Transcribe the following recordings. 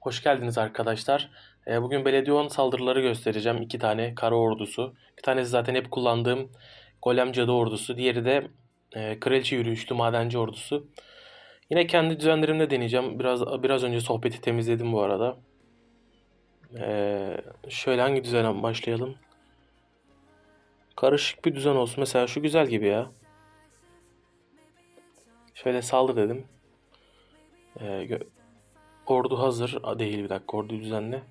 Hoş geldiniz arkadaşlar. Ee, Bugün belediye 10 saldırıları göstereceğim. İki tane kara ordusu. Bir tanesi zaten hep kullandığım Golem Cadı ordusu. Diğeri de e, Kraliçe Yürüyüşlü Madenci ordusu. Yine kendi düzenlerimle deneyeceğim. Biraz biraz önce sohbeti temizledim bu arada. Ee, şöyle hangi düzene başlayalım? Karışık bir düzen olsun. Mesela şu güzel gibi ya. Şöyle saldır dedim. Ee, Ordu hazır. Değil bir dakika. Ordu düzenle.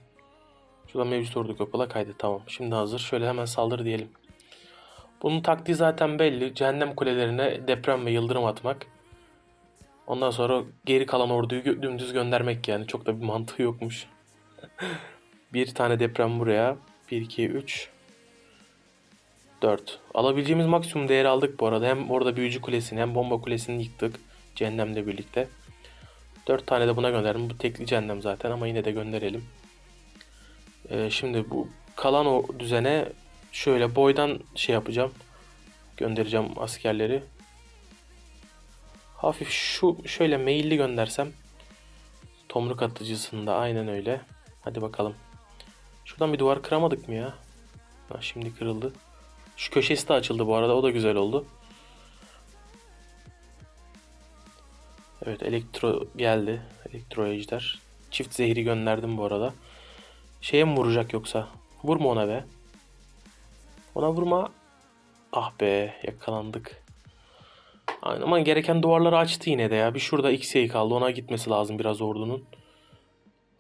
Şurada mevcut ordu kapıla kaydı. Tamam. Şimdi hazır. Şöyle hemen saldır diyelim. Bunun taktiği zaten belli. Cehennem kulelerine deprem ve yıldırım atmak. Ondan sonra geri kalan orduyu gö- dümdüz göndermek yani. Çok da bir mantığı yokmuş. bir tane deprem buraya. 1, 2, 3, 4. Alabileceğimiz maksimum değeri aldık bu arada. Hem orada büyücü kulesini hem bomba kulesini yıktık. Cehennemle birlikte. 4 tane de buna gönderdim. Bu tekli cehennem zaten ama yine de gönderelim. Ee, şimdi bu kalan o düzene şöyle boydan şey yapacağım. Göndereceğim askerleri. Hafif şu şöyle meyilli göndersem. Tomruk atıcısında aynen öyle. Hadi bakalım. Şuradan bir duvar kıramadık mı ya? Ha, şimdi kırıldı. Şu köşesi de açıldı bu arada. O da güzel oldu. Evet elektro geldi. Elektro ejder. Çift zehri gönderdim bu arada. Şeye mi vuracak yoksa? Vurma ona be. Ona vurma. Ah be yakalandık. Aynen ama gereken duvarları açtı yine de ya. Bir şurada X'e kaldı. Ona gitmesi lazım biraz ordunun.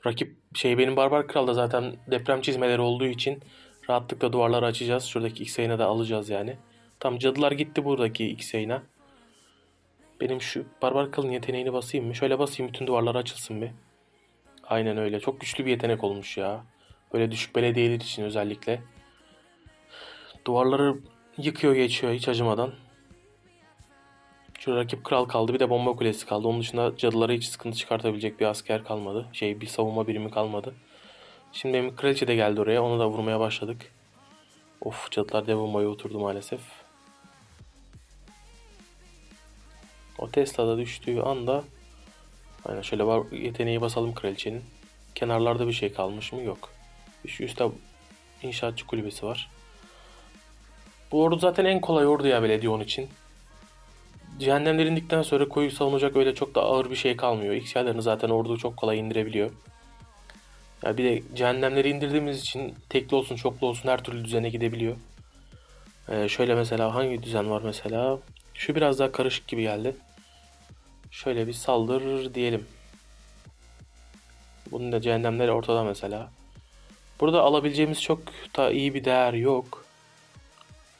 Rakip şey benim Barbar Kral'da zaten deprem çizmeleri olduğu için rahatlıkla duvarları açacağız. Şuradaki X'e de alacağız yani. Tam cadılar gitti buradaki X'e benim şu barbar kalın yeteneğini basayım mı? Şöyle basayım bütün duvarlar açılsın bir. Aynen öyle. Çok güçlü bir yetenek olmuş ya. Böyle düşük belediyeler için özellikle. Duvarları yıkıyor geçiyor hiç acımadan. Şu rakip kral kaldı. Bir de bomba kulesi kaldı. Onun dışında cadılara hiç sıkıntı çıkartabilecek bir asker kalmadı. Şey bir savunma birimi kalmadı. Şimdi benim kraliçe de geldi oraya. Onu da vurmaya başladık. Of cadılar dev bombaya oturdu maalesef. O Tesla'da düştüğü anda aynen şöyle var yeteneği basalım kraliçenin. Kenarlarda bir şey kalmış mı? Yok. Şu üstte inşaatçı kulübesi var. Bu ordu zaten en kolay ordu ya belediye onun için. Cehennemler indikten sonra koyu savunacak öyle çok da ağır bir şey kalmıyor. İlk yerlerini zaten ordu çok kolay indirebiliyor. Ya bir de cehennemleri indirdiğimiz için tekli olsun çoklu olsun her türlü düzene gidebiliyor. Ee, şöyle mesela hangi düzen var mesela? Şu biraz daha karışık gibi geldi. Şöyle bir saldır diyelim. Bunun da cehennemleri ortada mesela. Burada alabileceğimiz çok da iyi bir değer yok.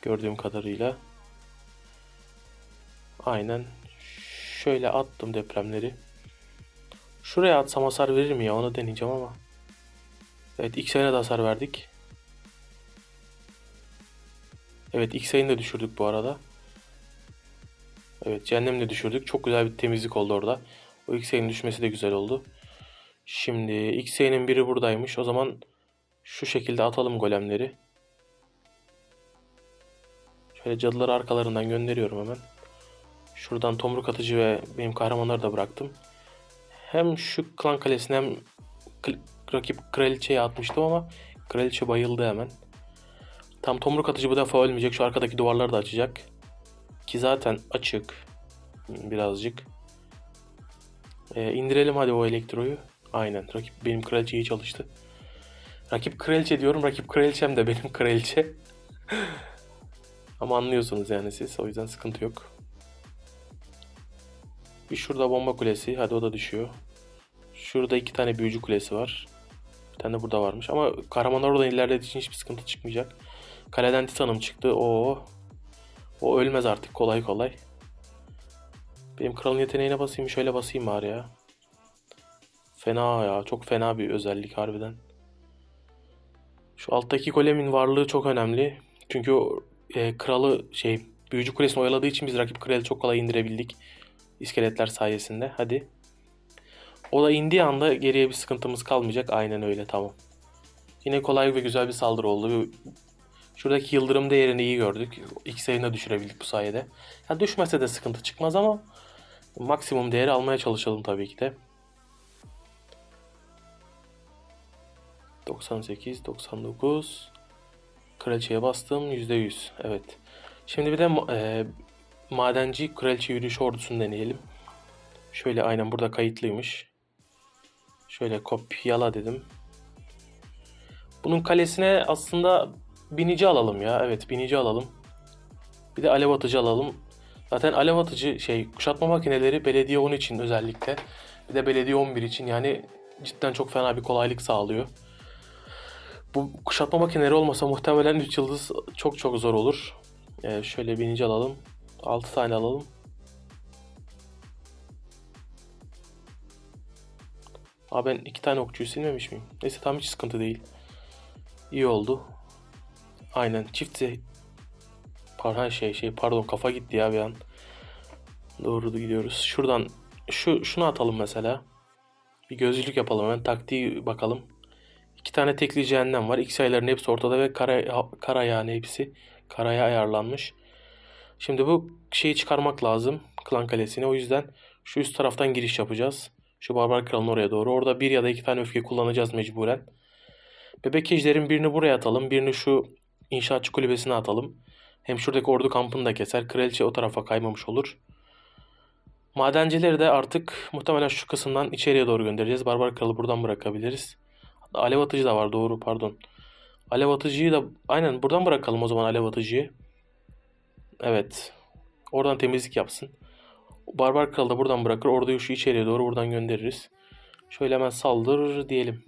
Gördüğüm kadarıyla. Aynen. Şöyle attım depremleri. Şuraya atsam hasar verir mi ya onu deneyeceğim ama. Evet ilk sayına da hasar verdik. Evet ilk sayını da düşürdük bu arada. Evet cehennemle düşürdük. Çok güzel bir temizlik oldu orada. O X'e'nin düşmesi de güzel oldu. Şimdi X'e'nin biri buradaymış. O zaman şu şekilde atalım golemleri. Şöyle cadıları arkalarından gönderiyorum hemen. Şuradan tomruk atıcı ve benim kahramanları da bıraktım. Hem şu klan kalesine hem rakip kraliçeye atmıştım ama kraliçe bayıldı hemen. Tam tomruk atıcı bu defa ölmeyecek. Şu arkadaki duvarları da açacak. Ki zaten açık. Birazcık. Ee, indirelim hadi o elektroyu. Aynen. Rakip benim kraliçe iyi çalıştı. Rakip kraliçe diyorum. Rakip kraliçem de benim kraliçe. Ama anlıyorsunuz yani siz. O yüzden sıkıntı yok. Bir şurada bomba kulesi. Hadi o da düşüyor. Şurada iki tane büyücü kulesi var. Bir tane de burada varmış. Ama kahramanlar oradan ilerlediği için hiçbir sıkıntı çıkmayacak. Kaleden Titan'ım çıktı. Oo. O ölmez artık kolay kolay. Benim kralın yeteneğine basayım şöyle basayım bari ya. Fena ya çok fena bir özellik harbiden. Şu alttaki golemin varlığı çok önemli. Çünkü e, kralı şey büyücü kulesini oyaladığı için biz rakip kralı çok kolay indirebildik. İskeletler sayesinde. Hadi. O da indiği anda geriye bir sıkıntımız kalmayacak. Aynen öyle tamam. Yine kolay ve güzel bir saldırı oldu. Şuradaki yıldırım değerini iyi gördük. İlk sayına düşürebildik bu sayede. Ya düşmese de sıkıntı çıkmaz ama maksimum değeri almaya çalışalım tabii ki de. 98, 99. Kraliçeye bastım. %100. Evet. Şimdi bir de e, madenci kraliçe yürüyüş ordusunu deneyelim. Şöyle aynen burada kayıtlıymış. Şöyle kopyala dedim. Bunun kalesine aslında binici alalım ya. Evet binici alalım. Bir de alev atıcı alalım. Zaten alev atıcı şey kuşatma makineleri belediye 10 için özellikle. Bir de belediye 11 için yani cidden çok fena bir kolaylık sağlıyor. Bu kuşatma makineleri olmasa muhtemelen 3 yıldız çok çok zor olur. Ee, şöyle binici alalım. 6 tane alalım. Aa ben iki tane okçuyu silmemiş miyim? Neyse tam hiç sıkıntı değil. İyi oldu. Aynen çift Pardon şey şey pardon kafa gitti ya bir an. Doğru gidiyoruz. Şuradan şu şunu atalım mesela. Bir gözlülük yapalım hemen taktiği bakalım. İki tane tekli cehennem var. X sayıların hepsi ortada ve kara, kara yani hepsi karaya ayarlanmış. Şimdi bu şeyi çıkarmak lazım. Klan kalesini. O yüzden şu üst taraftan giriş yapacağız. Şu barbar kralın oraya doğru. Orada bir ya da iki tane öfke kullanacağız mecburen. Bebek ejderin birini buraya atalım. Birini şu inşaatçı kulübesine atalım. Hem şuradaki ordu kampını da keser. Kraliçe o tarafa kaymamış olur. Madencileri de artık muhtemelen şu kısımdan içeriye doğru göndereceğiz. Barbar kralı buradan bırakabiliriz. Hatta Alev atıcı da var doğru pardon. Alev atıcıyı da aynen buradan bırakalım o zaman alev atıcıyı. Evet. Oradan temizlik yapsın. Barbar kralı da buradan bırakır. Orduyu şu içeriye doğru buradan göndeririz. Şöyle hemen saldır diyelim.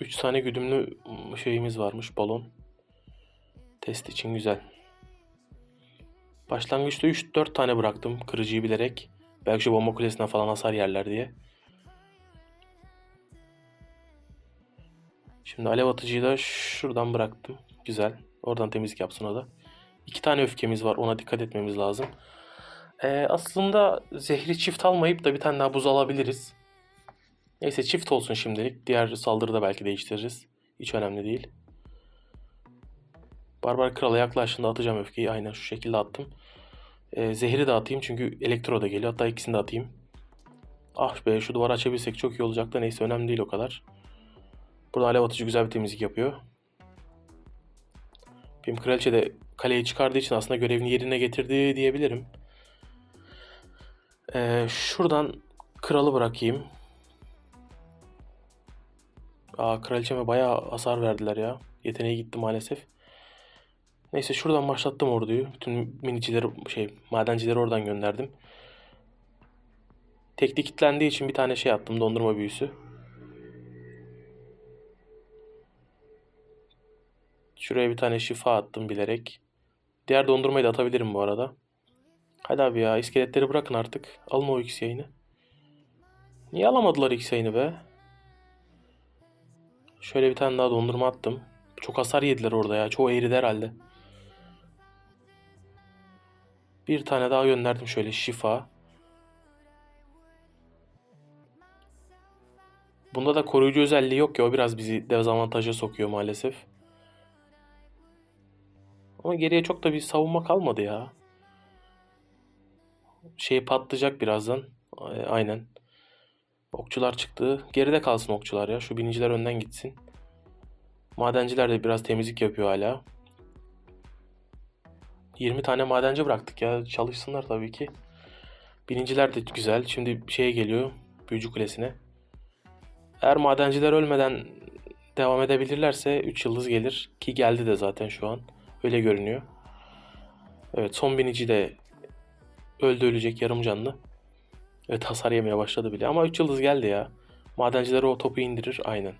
3 tane güdümlü şeyimiz varmış balon. Test için güzel. Başlangıçta 3-4 tane bıraktım kırıcıyı bilerek. Belki şu bomba kulesine falan hasar yerler diye. Şimdi alev atıcıyı da şuradan bıraktım. Güzel. Oradan temizlik yapsın o da. İki tane öfkemiz var. Ona dikkat etmemiz lazım. Ee, aslında zehri çift almayıp da bir tane daha buz alabiliriz. Neyse çift olsun şimdilik. Diğer saldırıda belki değiştiririz. Hiç önemli değil. Barbar Kral'a yaklaştığında atacağım öfkeyi. Aynen şu şekilde attım. Ee, zehri de atayım çünkü elektro da geliyor. Hatta ikisini de atayım. Ah be şu duvarı açabilsek çok iyi olacak da neyse önemli değil o kadar. Burada alev atıcı güzel bir temizlik yapıyor. Benim kraliçe de kaleyi çıkardığı için aslında görevini yerine getirdi diyebilirim. Ee, şuradan kralı bırakayım. Aa kraliçeme bayağı hasar verdiler ya. Yeteneği gitti maalesef. Neyse şuradan başlattım orduyu. Bütün minicileri şey madencileri oradan gönderdim. Tekli kilitlendiği için bir tane şey attım dondurma büyüsü. Şuraya bir tane şifa attım bilerek. Diğer dondurmayı da atabilirim bu arada. Hadi abi ya iskeletleri bırakın artık. Alın o X yayını. Niye alamadılar X yayını be? Şöyle bir tane daha dondurma attım. Çok hasar yediler orada ya. Çoğu eridi herhalde. Bir tane daha gönderdim şöyle şifa. Bunda da koruyucu özelliği yok ya. O biraz bizi dezavantaja sokuyor maalesef. Ama geriye çok da bir savunma kalmadı ya. Şey patlayacak birazdan. Aynen. Okçular çıktı. Geride kalsın okçular ya. Şu biniciler önden gitsin. Madenciler de biraz temizlik yapıyor hala. 20 tane madenci bıraktık ya. Çalışsınlar tabii ki. Biniciler de güzel. Şimdi şeye geliyor. Büyücü Kulesi'ne. Eğer madenciler ölmeden devam edebilirlerse 3 yıldız gelir. Ki geldi de zaten şu an. Öyle görünüyor. Evet son binici de öldü ölecek yarım canlı. Evet hasar yemeye başladı bile ama 3 yıldız geldi ya. Madenciler o topu indirir aynen.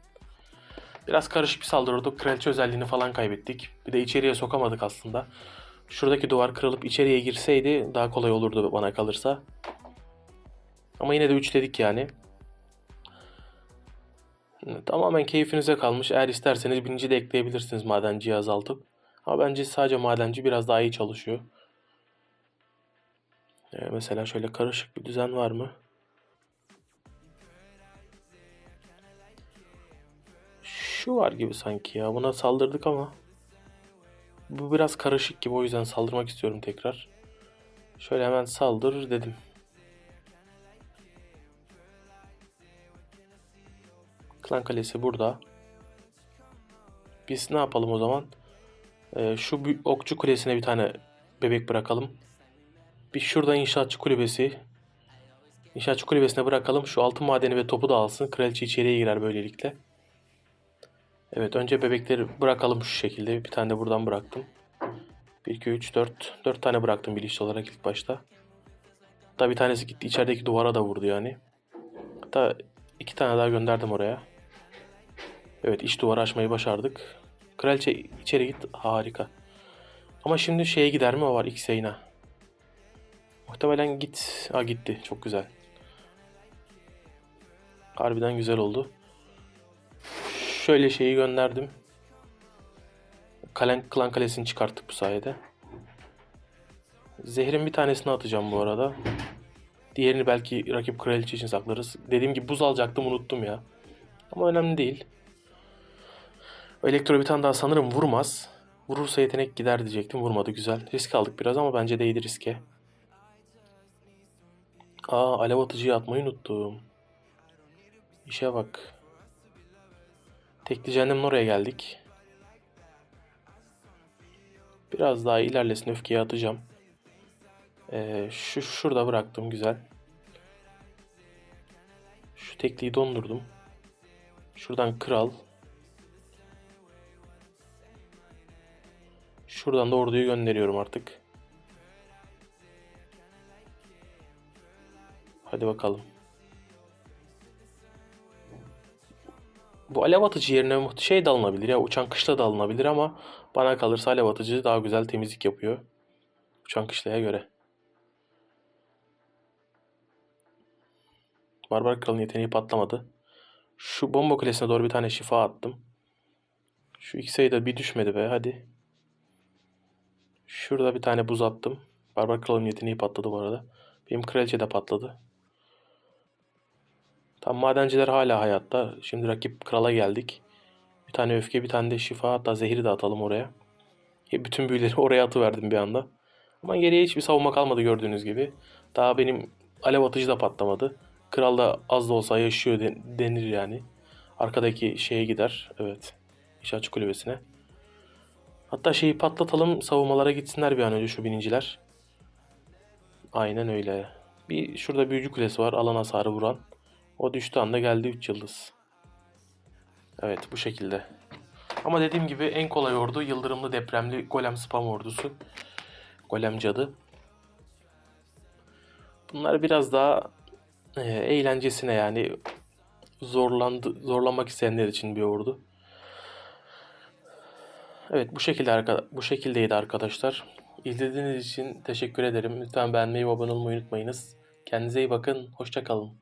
Biraz karışık bir saldırı oldu. Kraliçe özelliğini falan kaybettik. Bir de içeriye sokamadık aslında. Şuradaki duvar kırılıp içeriye girseydi daha kolay olurdu bana kalırsa. Ama yine de 3 dedik yani. Tamamen keyfinize kalmış. Eğer isterseniz birinci de ekleyebilirsiniz madenciyi azaltıp. Ama bence sadece madenci biraz daha iyi çalışıyor. Ee, mesela şöyle karışık bir düzen var mı? Şu var gibi sanki ya. Buna saldırdık ama. Bu biraz karışık gibi o yüzden saldırmak istiyorum tekrar. Şöyle hemen saldır dedim. Klan Kalesi burada. Biz ne yapalım o zaman? Ee, şu okçu kulesine bir tane bebek bırakalım. Bir şurada inşaatçı kulübesi. İnşaatçı kulübesine bırakalım. Şu altın madeni ve topu da alsın. Kraliçe içeriye girer böylelikle. Evet önce bebekleri bırakalım şu şekilde. Bir tane de buradan bıraktım. 1, 2, 3, 4. 4 tane bıraktım bilinçli olarak ilk başta. Hatta bir tanesi gitti içerideki duvara da vurdu yani. Hatta iki tane daha gönderdim oraya. Evet iç duvarı açmayı başardık. Kraliçe içeri git. Harika. Ama şimdi şeye gider mi o var X-Yayına. Muhtemelen git. Ha gitti. Çok güzel. Harbiden güzel oldu. Şöyle şeyi gönderdim. Klan, klan kalesini çıkarttık bu sayede. Zehrin bir tanesini atacağım bu arada. Diğerini belki rakip kraliçe için saklarız. Dediğim gibi buz alacaktım unuttum ya. Ama önemli değil. Elektro bir tane daha sanırım vurmaz. Vurursa yetenek gider diyecektim. Vurmadı güzel. Risk aldık biraz ama bence değdi riske. Aa alev atıcıyı atmayı unuttum. İşe bak. Tekli cehennemin oraya geldik. Biraz daha ilerlesin öfkeyi atacağım. Ee, şu şurada bıraktım güzel. Şu tekliyi dondurdum. Şuradan kral. Şuradan da orduyu gönderiyorum artık. Hadi bakalım. Bu alev atıcı yerine şey de alınabilir ya uçan kışla da alınabilir ama bana kalırsa alev atıcı daha güzel temizlik yapıyor. Uçan kışlaya göre. Barbar Kral'ın yeteneği patlamadı. Şu bomba kulesine doğru bir tane şifa attım. Şu ilk sayıda bir düşmedi be hadi. Şurada bir tane buz attım. Barbar Kral'ın yeteneği patladı bu arada. Benim kraliçe de patladı. Tam madenciler hala hayatta. Şimdi rakip krala geldik. Bir tane öfke, bir tane de şifa. Hatta zehri de atalım oraya. E, Bütün büyüleri oraya atıverdim bir anda. Ama geriye hiçbir savunma kalmadı gördüğünüz gibi. Daha benim alev atıcı da patlamadı. Kral da az da olsa yaşıyor den- denir yani. Arkadaki şeye gider. Evet. İnşaatçı kulübesine. Hatta şeyi patlatalım. Savunmalara gitsinler bir an önce şu biniciler. Aynen öyle. Bir şurada büyücü kulesi var. Alan hasarı vuran. O düştü anda geldi 3 yıldız. Evet bu şekilde. Ama dediğim gibi en kolay ordu yıldırımlı depremli golem spam ordusu. Golem cadı. Bunlar biraz daha e, eğlencesine yani zorlandı zorlanmak isteyenler için bir ordu. Evet bu şekilde arka, bu şekildeydi arkadaşlar. İzlediğiniz için teşekkür ederim. Lütfen beğenmeyi ve abone olmayı unutmayınız. Kendinize iyi bakın. Hoşça kalın.